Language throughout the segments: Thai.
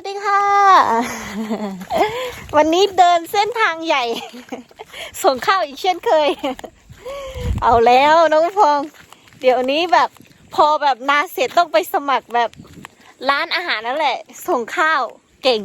วัสดีค่ะ วันนี้เดินเส้นทางใหญ่ ส่งข้าวอีกเช่นเคย เอาแล้วน้องพงเดี๋ยวนี้แบบพอแบบนาเสร็จต้องไปสมัครแบบร้านอาหารนั่นแหละ ส่งข้าวเก่ง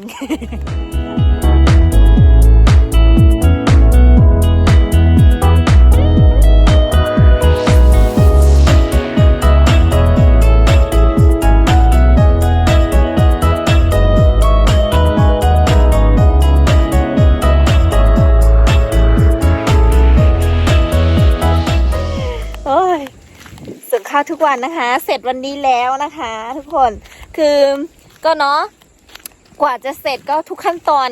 ข้าวทุกวันนะคะ เสร็จวันนี้แล้วนะคะ ทุกคนคือก็เนาะกว่าจะเสร็จก็ทุกขั้นตอน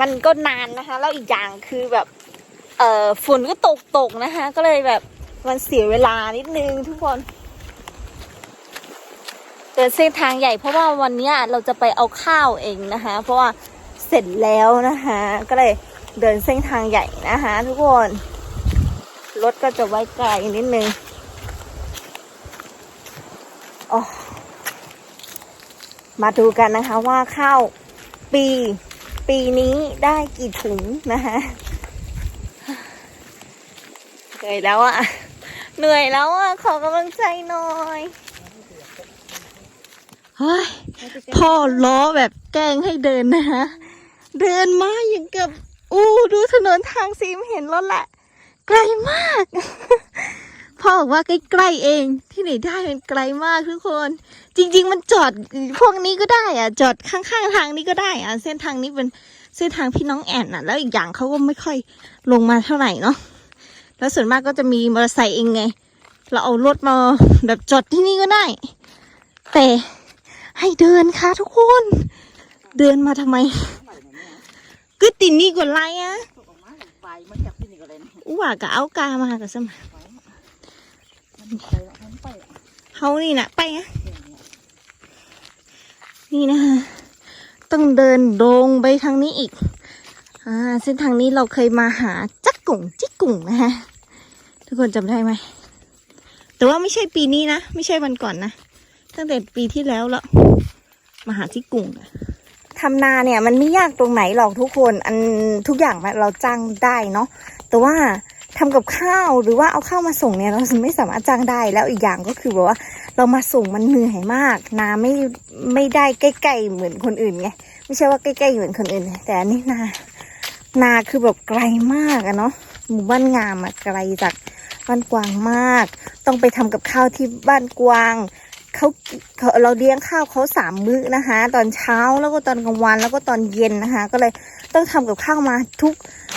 มันก็นานนะคะแล้วอีกอย่างคือแบบเอ่อฝนก็ตกตกนะคะ ก็เลยแบบมันเสียเวลานิดนึงทุกคนเดินเส้นทางใหญ่เพราะว่าวันนี้เราจะไปเอาข้าวเองนะคะ เพราะว่าเสร็จแล้วนะคะ ก็เลยเดินเส้นทางใหญ่นะคะ ทุกคนรถก็จะไว้ไกลนิดนึง มาดูกันนะคะว่าข้าวปี ปีนี้ได้กี่ถุงนะคะเหนื่อยแล้วอะเหนื่อยแล้วอะขอกำลังใจหน่อยเฮ้ยพ่อล้อแบบแกล้งให้เดินนะคะเดินมาอย่างกับอู้ดูถนนทางซีมเห็นแล้วแหละ ไกลมาก พ่อบอกว่าใกล้ๆเองที่ไหนได้มันไกลมากทุกคน จริง ๆ มันจอดพวกนี้ก็ได้อะจอดข้างๆทางนี้ก็ได้อะเส้นทางนี้เป็นเส้นทางพี่น้องแอนอะแล้วอีกอย่างเขาก็ไม่ค่อยลงมาเท่าไหร่เนาะแล้วส่วนมากก็จะมีมอเตอร์ไซค์เองไง เราเอารถมาแบบจอดที่นี่ก็ได้ แต่ให้เดินค่ะทุกคน เดินมาทำไมก็ติดนี่กว่าไรอะไปมันอยากกินอีกอะไรนะอู้ว่าก็เอากามากับสมัย เฮานี่นะไปอะนี่นะคะต้องเดินโดงไปทางนี้อีก อ่า เส้นทางนี้เราเคยมาหาจักกุ่งจิกกุ่งนะคะทุกคนจำได้ไหม แต่ว่าไม่ใช่ปีนี้นะ ไม่ใช่วันก่อนนะ ตั้งแต่ปีที่แล้วแล้ว มาหาจิกกุ่งอะทำนาเนี่ยมันไม่ยากตรงไหนหรอกทุกคน อันทุกอย่างเราจ้างได้เนาะ แต่ว่า ทำกับข้าวหรือว่าเอาข้าวมาส่งเนี่ยเราไม่สามารถจ้างได้แล้วอีกอย่างก็คือแบบว่าเรามาส่งมันเหนื่อยมากนาไม่ไม่ได้ใกล้ๆเหมือนคนอื่นไงไม่ใช่ว่าใกล้ๆเหมือนคนอื่น แต่อันนี้นานาคือแบบไกลมากอะเนาะหมู่บ้านงามอะไกลจากบ้านกวางมาก ต้องไปทำกับข้าวที่บ้านกวางเขาเขาเราเลี้ยงข้าวเขาสามมื้อนะคะ ตอนเช้าแล้วก็ตอนกลางวันแล้วก็ตอนเย็นนะคะ ก็เลย ต้องทำกับข้าวมาทุก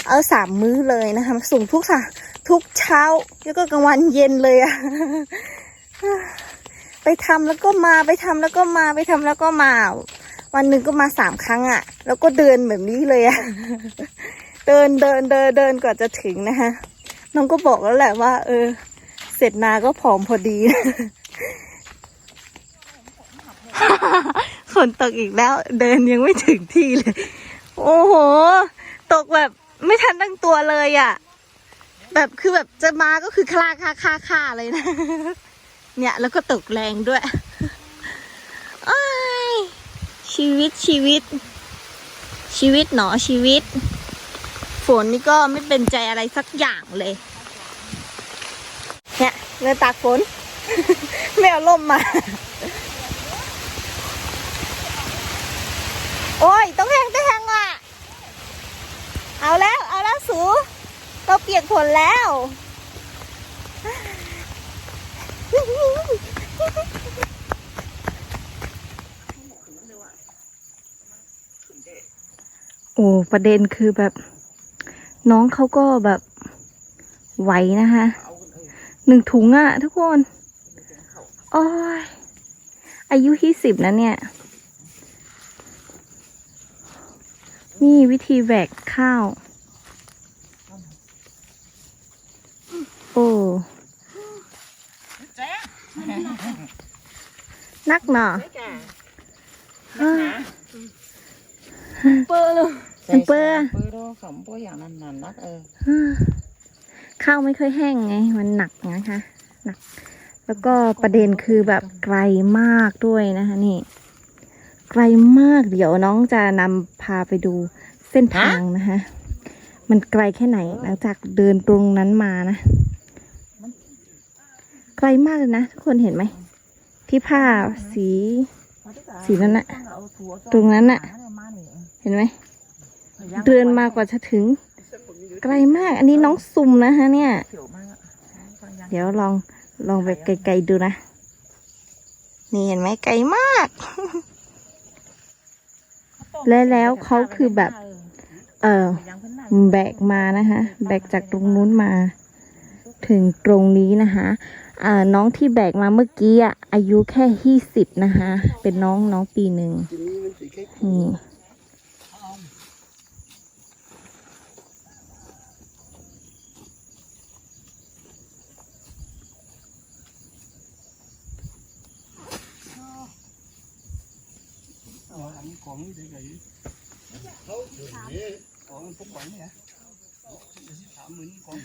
เออสามมื้อเลยนะคะส่งทุกค่ะ ทุกเช้าแล้วก็กลางวันเย็นเลยอะไปทำแล้วก็มาไปทำแล้วก็มาไปทำแล้วก็มา วันหนึ่งก็มาสามครั้งอะแล้วก็เดินแบบนี้เลยอะเดินเดินเดินเดินกว่าจะถึงนะคะน้องก็บอกแล้วแหละว่า เออ เสร็จนาก็ผอมพอดีฝนตกอีกแล้ว เดินยังไม่ถึงที่เลย โอ้โห ตกแบบไม่ทันตั้งตัวเลยอะ่ะ แบบคือแบบจะมาก็คือคลาคาคาคาเลยนะ เนี่ยแล้วก็ตกแรงด้วยอ้ยชีวิตชีวิต ชีวิตหนอชีวิต ฝนนี่ก็ไม่เป็นใจอะไรสักอย่างเลย เนี่ยเดินตากฝน ไม่เอาล่มมา โอ้ย ต้องแห้งต้ เอาแล้ว เอาแล้วสูก็เปียกฝนแล้ว โอ้ ประเด็นคือแบบ น้องเขาก็แบบไหวนะคะหนึ่งถุงอะทุกคน โอ้ย อายุยี่สิบนะเนี่ย นี่วิธีแหวกข้าว โอ้นักหนาเปิดเลยเปิดเปิดแล้วขำเปิดอย่างนั้นนั่นนักเออข้าวไม่ค่อยแห้งไง มันหนักนะคะหนัก แล้วก็ประเด็นคือแบบไกลมากด้วยนะคะนี่ ไกลมากเดี๋ยวน้องจะนำพาไปดูเส้นทางนะคะ มันไกลแค่ไหนหลังจากเดินตรงนั้นมานะ ไกลมากเลยนะทุกคนเห็นไหม ที่ผ้าสี สีนั้นน่ะตรงนั้นน่ะเห็นไหม เดินมากว่าจะถึง ไกลมาก อันนี้น้องซุ่มนะคะเนี่ย เดี๋ยวลองลองไปไกลๆดูนะ นี่เห็นไหมไกลมาก และแล้วเขาคือแบบ เออแบกมานะคะ แบกจากตรงนู้นมา ถึงตรงนี้นะคะอ่าน้องที่แบกมาเมื่อกี้อะอายุแค่ยี่สิบนะคะ เป็นน้องน้องปีหนึ่งนี่ อันนี้ของนี่ได้ไงเขาของพวกขวัญเนี่ยถามเหมือนของ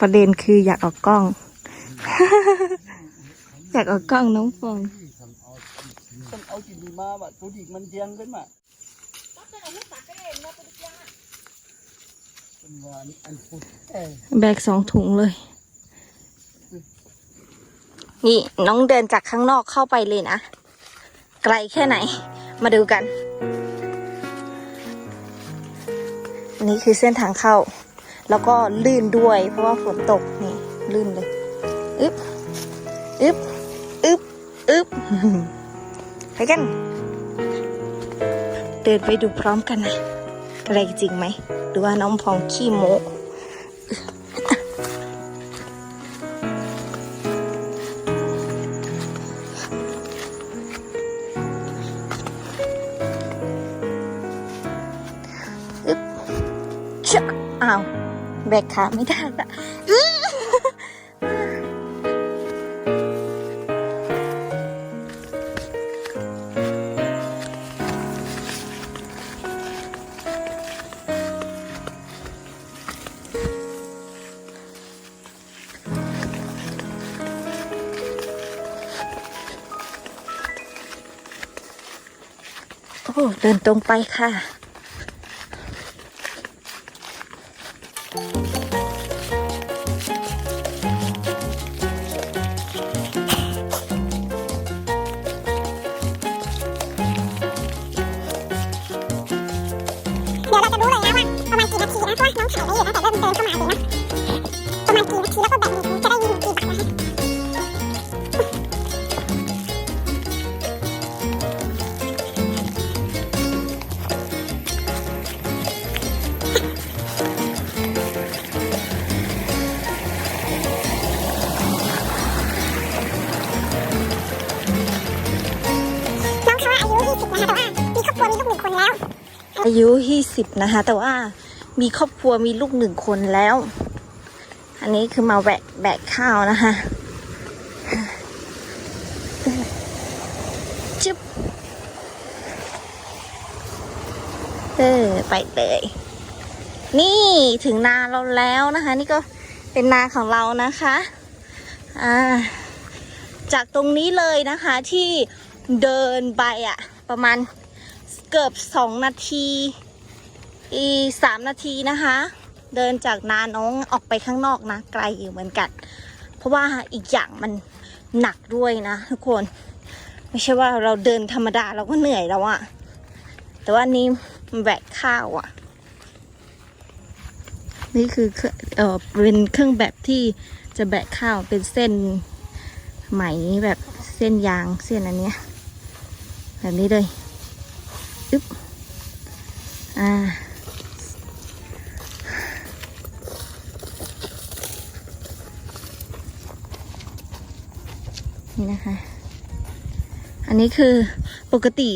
ประเด็นคืออยากออกกล้อง อยากออกกล้องน้องฟองต้องเอาจินดีมาแบบตัวดีมันเดียงขึ้นมาเป็นวานอันพุทธเอ้ยแบกสองถุงเลย นี่น้องเดินจากข้างนอกเข้าไปเลยนะ ไกลแค่ไหน มาดูกันอันนี้คือเส้นทางเข้า แล้วก็ลื่นด้วย เพราะว่าฝนตกนี่ลื่นเลยอึ๊บอึ๊บอึ๊บอึ๊บไปกัน เดินไปดูพร้อมกันนะอะไรจริงไหม หรือว่าน้องพองขี้โม แบกขาไม่ได้ละโอ้เดินตรงไปค่ะ อายุยี่สิบนะคะ แต่ว่ามีครอบครัวมีลูกหนึ่งคนแล้ว อันนี้คือมาแบกแบกข้าวนะคะจุ๊บเออไปเลย นี่ถึงนาเราแล้วนะคะ นี่ก็เป็นนาของเรานะคะอ่าจากตรงนี้เลยนะคะที่เดินไปอะประมาณ เกือบสองนาทีอีสามนาทีนะคะ เดินจากนาน้องออกไปข้างนอกนะ ไกลอยู่เหมือนกัน เพราะว่าอีกอย่างมันหนักด้วยนะทุกคน ไม่ใช่ว่าเราเดินธรรมดาเราก็เหนื่อยแล้วอะแต่ว่านี่แบกข้าวอะนี่คือเองเออเป็นเครื่องแบบที่จะแบกข้าวเป็นเส้นไหมแบบเส้นยางเส้นอันเนี้ยแบบนี้เลย อึ๊บอ่านี่นะคะ อันนี้คือปกติ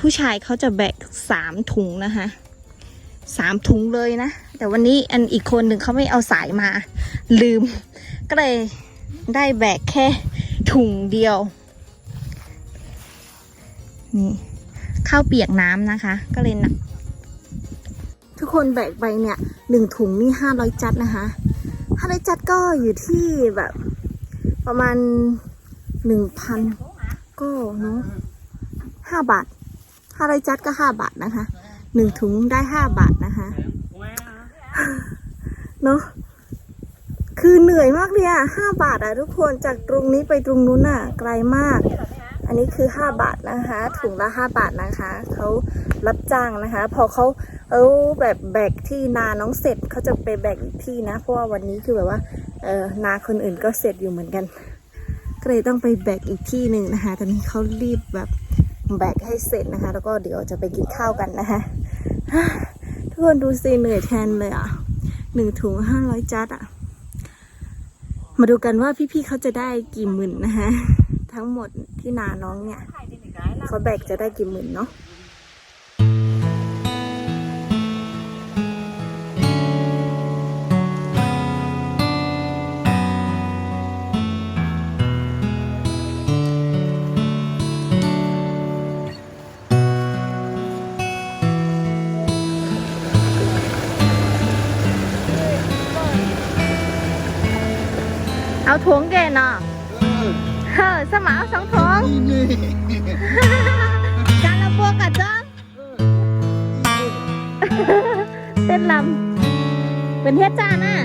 ผู้ชายเขาจะแบกสามถุงนะคะสามถุงเลยนะ แต่วันนี้อันอีกคนหนึ่งเขาไม่เอาสายมา ลืม ก็เลยได้แบกแค่ถุงเดียว นี่ ข้าวเปียกน้ำนะคะ ก็เลยหนัก ทุกคนแบกไปเนี่ยหนึ่งถุงนี่ห้าร้อยจัดนะคะห้าร้อยจัดก็อยู่ที่แบบ ประมาณหนึ่งพันก็เนาะห้าบาทห้าร้อยจัดก็ห้าบาทนะคะหนึ่งถุงได้ห้าบาทนะคะเนาะคือเหนื่อยมากเลยอะห้าบาทอะทุกคนจากตรงนี้ไปตรงนู้นอะไกลมาก อันนี้คือห้าบาทนะคะ ถุงละห้าบาทนะคะเขารับจ้างนะคะ พอเขาเอาแบบแบกที่นาน้องเสร็จเขาจะไปแบกอีกที่นะ เพราะว่าวันนี้คือแบบว่าเออนาคนอื่นก็เสร็จอยู่เหมือนกัน ก็เลยต้องไปแบกอีกที่หนึ่งนะคะ ตอนนี้เขารีบแบบแบกให้เสร็จนะคะ แล้วก็เดี๋ยวจะไปกินข้าวกันนะคะทุกคนดูสิเหนื่อยแทนเลยอะหนึ่งถุงห้าร้อยจัดอะมาดูกันว่าพี่ๆเขาจะได้กี่หมื่นนะคะทั้งหมด ที่นาน้องเนี่ยเขาแบกจะได้กี่หมื่นเนาะเอาถุงแกเนาะเออเฮ้อสมาเอาสองถุงนี่นี่ การละบวกกับจ้องเต้นลำเป็นเฮ็ดจาน่ะ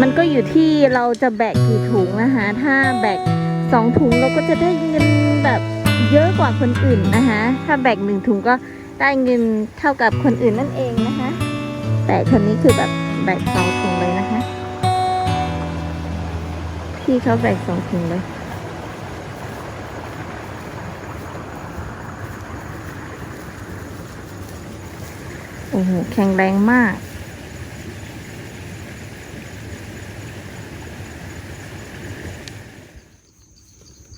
มันก็อยู่ที่เราจะแบกกี่ถุงนะคะ ถ้าแบกสองถุงเราก็จะได้เงินแบบเยอะกว่าคนอื่นนะคะ ถ้าแบกหนึ่งถุงก็ได้เงินเท่ากับคนอื่นนั่นเองนะคะ แต่คนนี้คือแบบแบกสองถุง พี่เขาแบกสองถุงเลยโอ้โห แข็งแรงมาก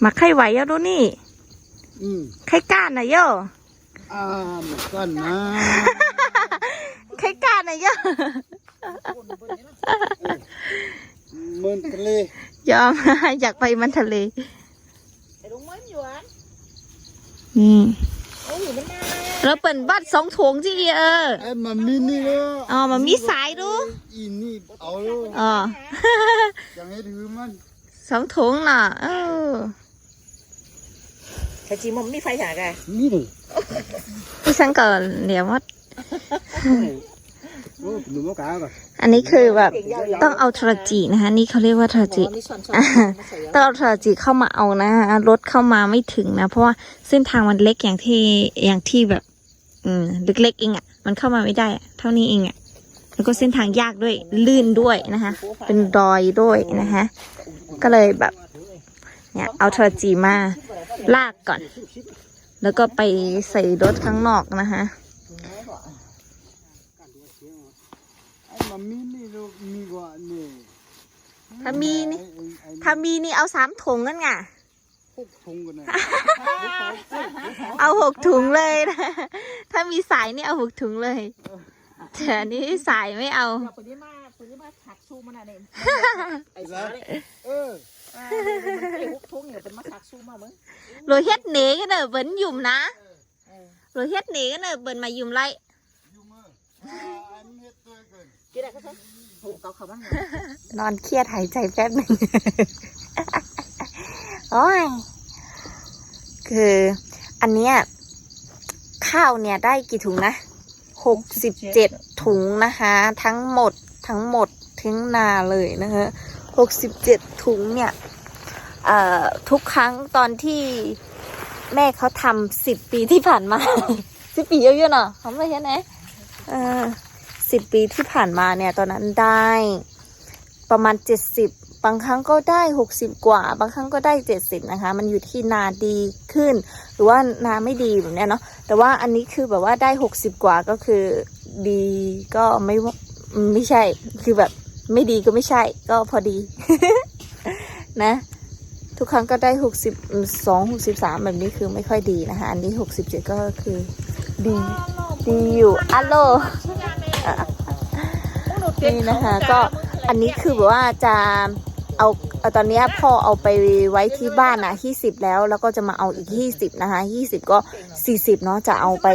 มาไข่ไหวอะดูนี่อืมไข่ก้านนะโยอ่าหมดกันนะไข่ก้านนะโยเมืองทะเล ยอม อยากไปมันทะเลไอ้ลุงมันหยวนนี่โอ้ยมันน่าแล้วเปิ่นบัดสองถุงที่เออไอ้มามินี่เลยอ๋อมันมีสายดูอีนี่เอาเลยอ๋อยังให้ถือมันสองถุงน่ะเออใช่จีมันมีไฟฉายไงนี่ดิพี่ฉันก็เดี๋ยวว่าโอ้หนูมะกาก่อน อันนี้คือแบบต้องเอาทรจีนะคะนี่เขาเรียกว่าทรจีนี่ส่วนต้องเอาทรจีเข้ามาเอานะรถเข้ามาไม่ถึงนะ เพราะว่าเส้นทางมันเล็กอย่างที่อย่างที่แบบ อืมเล็กๆเองอะ่ะ มันเข้ามาไม่ได้อะเท่านี้เองอะ่ะแล้วก็เส้นทางยากด้วยลื่นด้วยนะคะ เป็นรอยด้วยนะคะก็เลยแบบเนี่ยเอาทรจีมาลากก่อน แล้วก็ไปใส่รถข้างนอกนะคะ ไอ้มามินี่ลูกมีกว่านี่ถ้ามีนี่ถ้ามีนี่เอาสามถุงนั่นไงพวกทงกันนะเอาหกถุงเลยนะถ้ามีสายนี่เอาหกถุงเลยแต่อันนี้สายไม่เอาปืนนี้มาปืนนี้มาถักสู้มันอะไรไอ้แล้สาววเนี่ยเออไอ้พวกทุ่งเนี่ยเป็นมาถักสู้มาเมื่อโรยเฮ็ดเหนก็เนอะเบิ้นยุ่มนะโรยเฮ็ดเหน ก็เนอะเบิ้นมายุ่มไรอยู่มืออ่าอันนี้ตัวเกินกี่ได้ก็ใช่โหเกาเขาบ้างนอนเครียดหายใจแป๊บหนึ่งโอ้ยคืออันเนี้ยข้าวเนี่ยได้กี่ถุงนะหกสิบเจ็ดถุงนะคะ ทั้งหมดทั้งหมดทั้งนาเลยนะคะหกสิบเจ็ดถุงเนี่ยทุกครั้งตอนที่แม่เขาทำสิบปีที่ผ่านมาสิบปีเยอะๆเนาะเขาไม่ใช่ไหมเออ สิบปีที่ผ่านมาเนี่ยตอนนั้นได้ประมาณเจ็ดสิบบางครั้งก็ได้หกสิบกว่า บางครั้งก็ได้เจ็ดสิบนะคะ มันอยู่ที่นาดีขึ้น หรือว่านาไม่ดีแบบเนี้ยเนาะแต่ว่าอันนี้คือแบบว่าได้หกสิบกว่าก็คือดีก็ไม่ไม่ใช่คือแบบไม่ดีก็ไม่ใช่ก็พอดีนะ ทุกครั้งก็ได้หกสิบสองหกสิบสามแบบนี้คือไม่ค่อยดีนะคะ อันนี้หกสิบเจ็ดก็คือดีดีอยู่อัลโล นี่นะคะ ก็อันนี้คือแบบว่าจะเอาเอาตอนเนี้ยพ่อเอาไปไว้ที่บ้านนะที่สิบแล้ว แล้วก็จะมาเอาอีกที่สิบนะคะยี่สิบก็สี่สิบเนาะจะเอาไป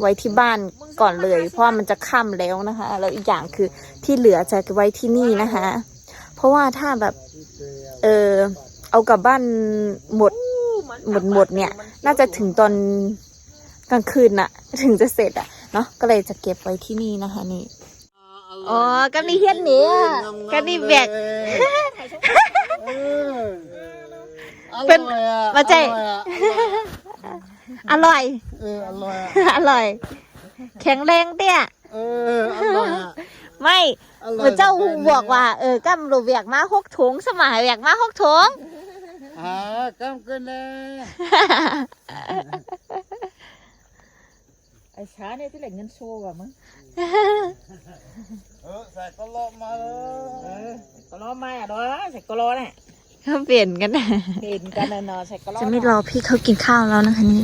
ไว้ที่บ้านก่อนเลย เพราะว่ามันจะค่ำแล้วนะคะ แล้วอีกอย่างคือที่เหลือจะไว้ที่นี่นะคะ เพราะว่าถ้าแบบ เออเอากลับบ้านหมดหมดหมดเนี่ย น่าจะถึงตอนกลางคืนน่ะ ถึงจะเสร็จอะ เนาะก็เลยจะเก็บไว้ที่นี่นะคะนี่อ๋อก็นี่เฮียนเนี้ยก็นี่แบกเอออเป็นร่อยอะมาใจอร่อยอะอร่อยเอออร่อยอะอร่อย แข็งแรงเตี้ยเอออร่อยอะไม่อร่อยเหมือนเจ้าหูบอกว่า เออกำรูแบกมาหกถุงสมัยแบกมาหกถุงหากำกันเลย ไอ้ช้าเนี่ยที่เหลือเงินโชว์ว่ะมึงเออใส่กระโหลกมาเลยกะล้อไม้อะดอใส่กะล้อเนี่ยเขาเปลี่ยนกันนะเห็นกันเนาะใส่กะล้อจะไม่รอพี่เขากินข้าวแล้วนะคะนี่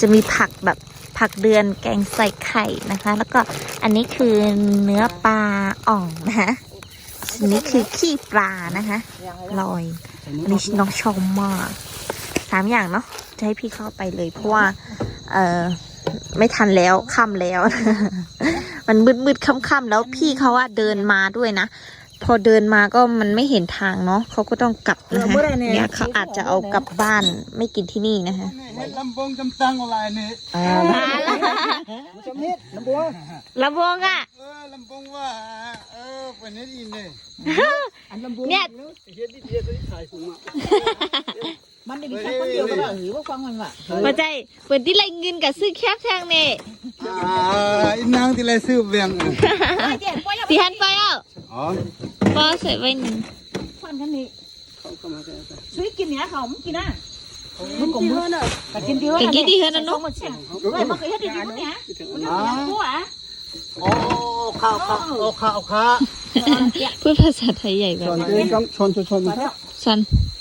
จะมีผักแบบผักเดือนแกงใส่ไข่นะคะ แล้วก็อันนี้คือเนื้อปลาอ่องนะคะอันนี้คือขี้ปลานะคะยังไงลอยอันนี้น้องชอบมากสามอย่างเนาะจะให้พี่เข้าไปเลยเพราะว่า เออ ไม่ทันแล้วค่ำแล้ว มันมืดมืดๆค่ำๆแล้วพี่เขาว่าเดินมาด้วยนะ พอเดินมาก็มันไม่เห็นทางเนาะเขาก็ต้องกลับนะคะเนี่ยเขาอาจจะเอากลับบ้านไม่กินที่นี่นะคะเฮ็ดลำบงจำตังอะไรนี่อ่ามาละจำเฮ็ดน้ำบัวลำวงอะเออลำบงว่าเออเป็นเฮ็ดอีนี่อันน้ำบัวเนี่ยเฮ็ดที่เดียวที่ขายถุงอะ มันได้มีแค่คนเดียวก็ได้หรือว่าฟังมันว่ะมาใจเปิดที่ไรเงินกับซื้อแคบแทงเน่อ่าอีนางที่ไรซื้อเวียงอะตีหันไปอะอ๋อปอใส่ไว้หนึ่งฟันกันนี่เขาก็มาแค่นั้นช่วยกินเนี้ยเขามึงกินอะมึงกงมึงแต่กินเดียวกินกี่ทีเท่านั้นเนาะมันเสี่ยงเว้ยมันเคยเฮ็ดดีๆมั้งเนี่ยมันเฮ็ดกูอะโอ้ข้าวข้าวโอ้ข้าวข้าวพูดภาษาไทยใหญ่แบชบนนั้นเองต้องชนชนชนมาแล้วสัน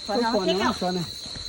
มาแล้วชนเฮ็ดแล้วนะชนนะชวน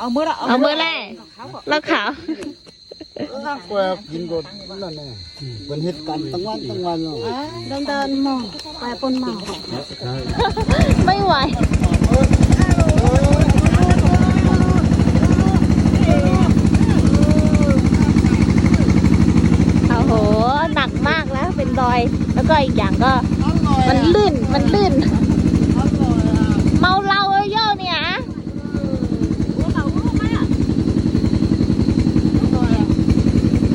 เต้แหละเอามาเอากินเพื่อนหวานเออเออยกใส่ช่องปลาพวกกินเพื่อนอับมาไม่ดีเดียวกับใส่กินส้มปลาแล้วก็ให้หวานังมืออะลาเพียงลำวงก็มาอะไรปลาเนี่ยแล้วเขาก็ที่เอาไปเนาะเอามือละเอามือแรกเขาก็แล้วขาวแกวกินก็นั่นแหละเป็นเหตุการณ์ตั้งวันตั้งวันเนาะเดินเดินมองไปปนมองไม่ไหวโอ้โหหนักมากแล้วเป็นรอย แล้วก็อีกอย่างก็ มันลื่นมันลื่น เมาเหล้าเยอะๆเนี่ย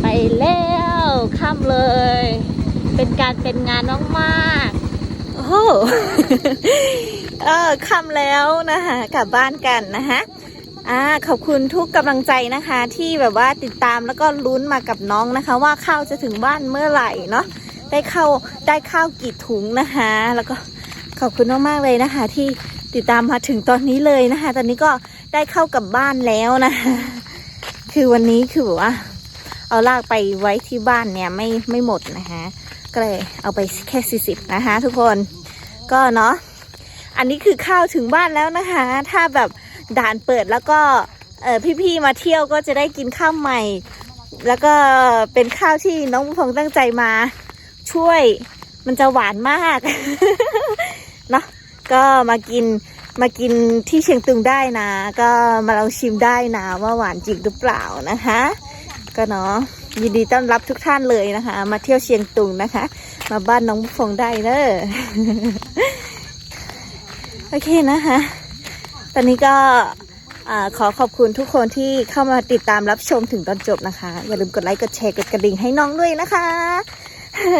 ไปแล้ว ค่ำเลย เป็นการเป็นงานมากๆโอ้โหเออค่ำแล้วนะคะกลับบ้านกันนะคะอ่าขอบคุณทุกกำลังใจนะคะ ที่แบบว่าติดตามแล้วก็ลุ้นมากับน้องนะคะ ว่าข้าวจะถึงบ้านเมื่อไหร่เนาะได้ข้าวได้ข้าวกี่ถุงนะคะ แล้วก็ขอบคุณมากๆเลยนะคะ ที่ติดตามมาถึงตอนนี้เลยนะคะ ตอนนี้ก็ได้เข้ากลับบ้านแล้วนะคะคือวันนี้คือแบบว่า เอาลากไปไว้ที่บ้านเนี่ยไม่ไม่หมดนะคะก็เลยเอาไปแค่สี่สิบนะคะทุกคนก็เนาะอันนี้คือข้าวถึงบ้านแล้วนะคะ ถ้าแบบด่านเปิดแล้วก็เออพี่ๆมาเที่ยวก็จะได้กินข้าวใหม่ แล้วก็เป็นข้าวที่น้องพงตั้งใจมา ช่วยมันจะหวานมากเนาะก็มากินมากินที่เชียงตุงได้นะ ก็มาลองชิมได้นะว่าหวานจริงหรือเปล่านะคะ ก็เนาะยินดีต้อนรับทุกท่านเลยนะคะ มาเที่ยวเชียงตุงนะคะ มาบ้านน้องฟงได้เนอะโอเคนะคะ ตอนนี้ก็ขอขอบคุณทุกคนที่เข้ามาติดตามรับชมถึงตอนจบนะคะ อย่าลืมกดไลค์กดแชร์กดกระดิ่งให้น้องด้วยนะคะ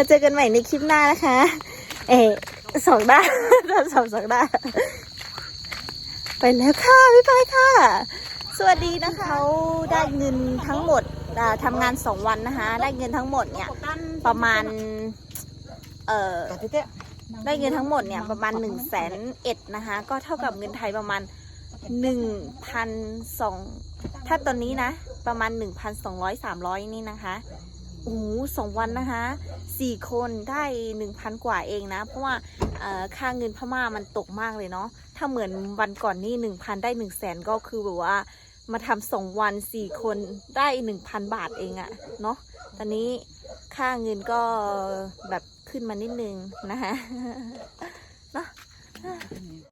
เจอกันใหม่ในคลิปหน้านะคะ เออสองด้านสองสองด้านไปแล้วค่ะบ๊ายบายค่ะ สวัสดีนะคะเขาได้เงินทั้งหมดอ่าทำงานสองวันนะคะ ได้เงินทั้งหมดเนี่ยประมาณ เอ่อได้เงินทั้งหมดเนี่ยประมาณ1นึ่งแสนเอ็ดนะคะ ก็เท่ากับเงินไทยประมาณ1 0 0สองถ้าตอนนี้นะ ประมาณ 1,200 300 นี่นะคะโอ้โหสองวันนะคะสี่คนได้ 1,000 กว่าเองนะ เพราะว่าค่าเงินพม่ามันตกมากเลยเนาะถ้าเหมือนวันก่อนนี่1,000 ได้ 1 0 0 0 0แสนก็คือแบบว่า มาทำสองวันสี่คนได้หนึ่งพันบาทเองอะเนาะตอนนี้ค่าเงินก็แบบขึ้นมานิดนึงนะคะเนาะ